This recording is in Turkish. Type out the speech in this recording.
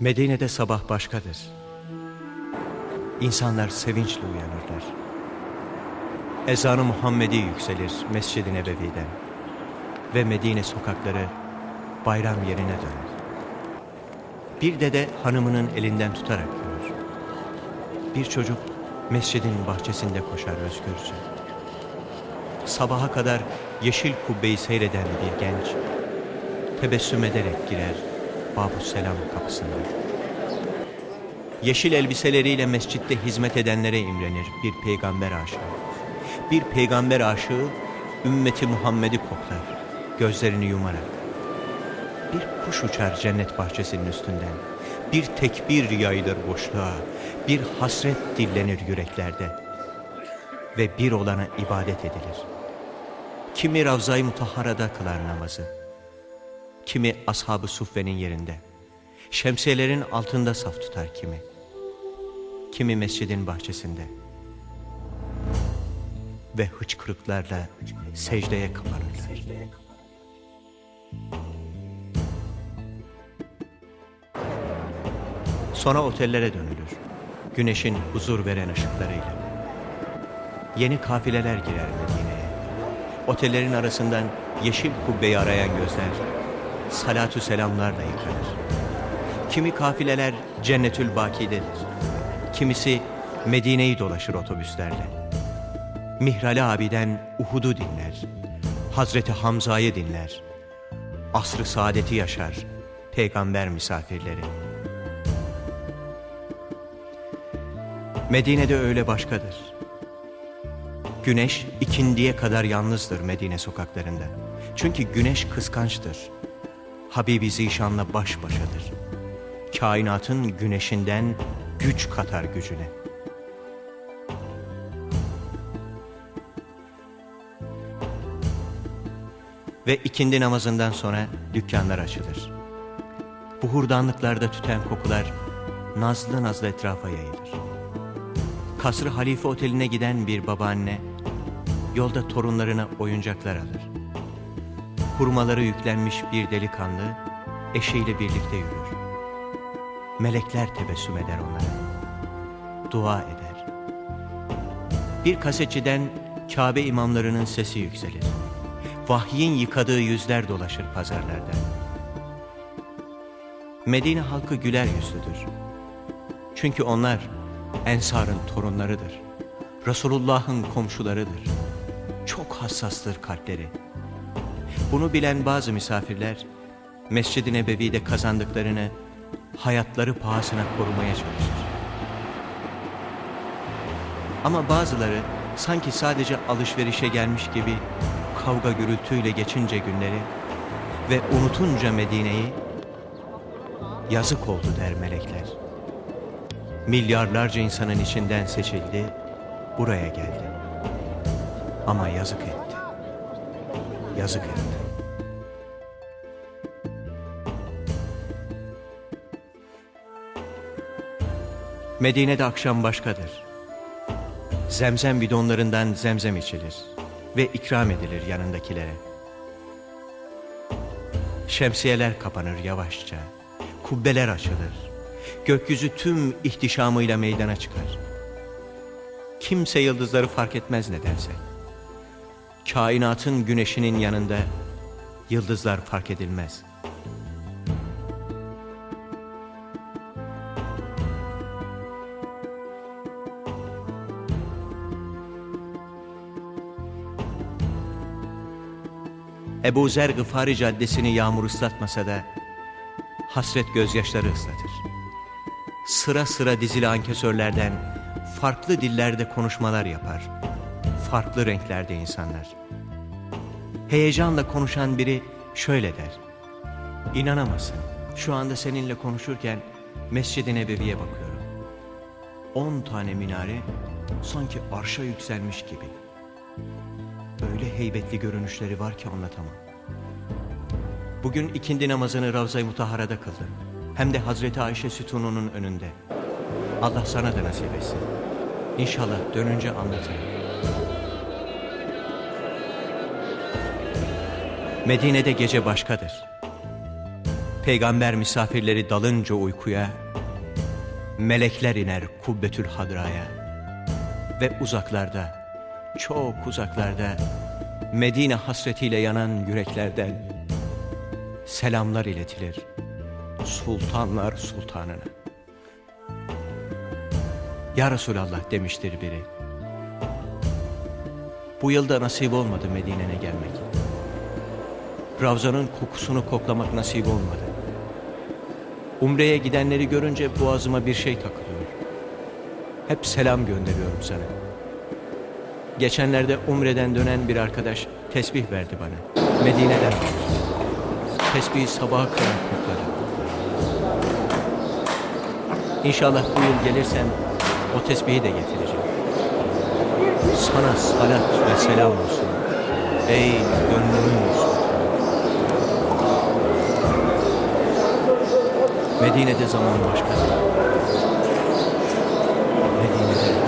Medine'de sabah başkadır. İnsanlar sevinçle uyanırlar. Ezanı Muhammedi yükselir Mescid-i Nebevi'den. Ve Medine sokakları bayram yerine döner. Bir dede hanımının elinden tutarak yürür. Bir çocuk mescidin bahçesinde koşar özgürce. Sabaha kadar yeşil kubbeyi seyreden bir genç tebessüm ederek girer Selam kapısından. Yeşil elbiseleriyle mescitte hizmet edenlere imrenir bir peygamber aşığı. Bir peygamber aşığı ümmeti Muhammed'i koklar gözlerini yumarak. Bir kuş uçar cennet bahçesinin üstünden. Bir tekbir yayılır boşluğa. Bir hasret dillenir yüreklerde. Ve bir olana ibadet edilir. Kimi Ravza-i Mutahhara'da kılar namazı. Kimi Ashab-ı Suffe'nin yerinde. Şemsiyelerin altında saf tutar kimi. Kimi mescidin bahçesinde. Ve hıçkırıklarla secdeye kapanırlar. Sonra otellere dönülür. Güneşin huzur veren ışıklarıyla. Yeni kafileler girer Medine'ye. Otellerin arasından yeşil kubbeyi arayan gözler salatü selamlarla yıkanır. Kimi kafileler Cennetül Baki'dedir. Kimisi Medine'yi dolaşır otobüslerle. Mihrali abiden Uhud'u dinler. Hazreti Hamza'yı dinler. Asrı saadeti yaşar peygamber misafirleri. Medine'de öyle başkadır. Güneş ikindiye kadar yalnızdır Medine sokaklarında. Çünkü güneş kıskançtır. Habibi Zişan'la baş başadır. Kainatın güneşinden güç katar gücüne. Ve ikindi namazından sonra dükkanlar açılır. Bu hurdanlıklarda tüten kokular nazlı nazlı etrafa yayılır. Kasrı Halife Oteli'ne giden bir babaanne yolda torunlarına oyuncaklar alır. Hurmaları yüklenmiş bir delikanlı eşiyle birlikte yürür. Melekler tebessüm eder onlara. Dua eder. Bir kasetçiden Kabe imamlarının sesi yükselir. Vahyin yıkadığı yüzler dolaşır pazarlarda. Medine halkı güler yüzlüdür. Çünkü onlar Ensar'ın torunlarıdır. Resulullah'ın komşularıdır. Çok hassastır kalpleri. Bunu bilen bazı misafirler Mescid-i Nebevi'de kazandıklarını hayatları pahasına korumaya çalışır. Ama bazıları sanki sadece alışverişe gelmiş gibi kavga gürültüyle geçince günleri ve unutunca Medine'yi yazık oldu der melekler. Milyarlarca insanın içinden seçildi, buraya geldi. Ama yazık etti. Yazık etti. Medine'de akşam başkadır. Zemzem bidonlarından zemzem içilir ve ikram edilir yanındakilere. Şemsiyeler kapanır yavaşça, kubbeler açılır. Gökyüzü tüm ihtişamıyla meydana çıkar. Kimse yıldızları fark etmez nedense. Kainatın güneşinin yanında yıldızlar fark edilmez. Ebu Zer Gıfari Caddesi'ni yağmur ıslatmasa da hasret gözyaşları ıslatır. Sıra sıra dizili ankesörlerden farklı dillerde konuşmalar yapar. Farklı renklerde insanlar. Heyecanla konuşan biri şöyle der. İnanamazsın. Şu anda seninle konuşurken Mescid-i Nebevi'ye bakıyorum. On tane minare sanki arşa yükselmiş gibi. Öyle heybetli görünüşleri var ki anlatamam. Bugün ikindi namazını Ravza-i Mutahara'da kıldım. Hem de Hazreti Ayşe sütununun önünde. Allah sana da nasip etsin. İnşallah dönünce anlatırım. Medine'de gece başkadır. Peygamber misafirleri dalınca uykuya, melekler iner kubbetül hadraya ve uzaklarda, çok uzaklarda, Medine hasretiyle yanan yüreklerden selamlar iletilir sultanlar sultanına. Ya Resulallah demiştir biri. Bu yılda nasip olmadı Medine'ne gelmek. Ravzanın kokusunu koklamak nasip olmadı. Umre'ye gidenleri görünce boğazıma bir şey takılıyor. Hep selam gönderiyorum sana. Geçenlerde Umre'den dönen bir arkadaş tesbih verdi bana. Medine'den alır. Tesbihi sabaha kadar kokladım. İnşallah bu yıl gelirsen o tesbihi de getireceğim sana salat ve selam olsun. Ey gönlümün Medine'de zaman başka. Medine'de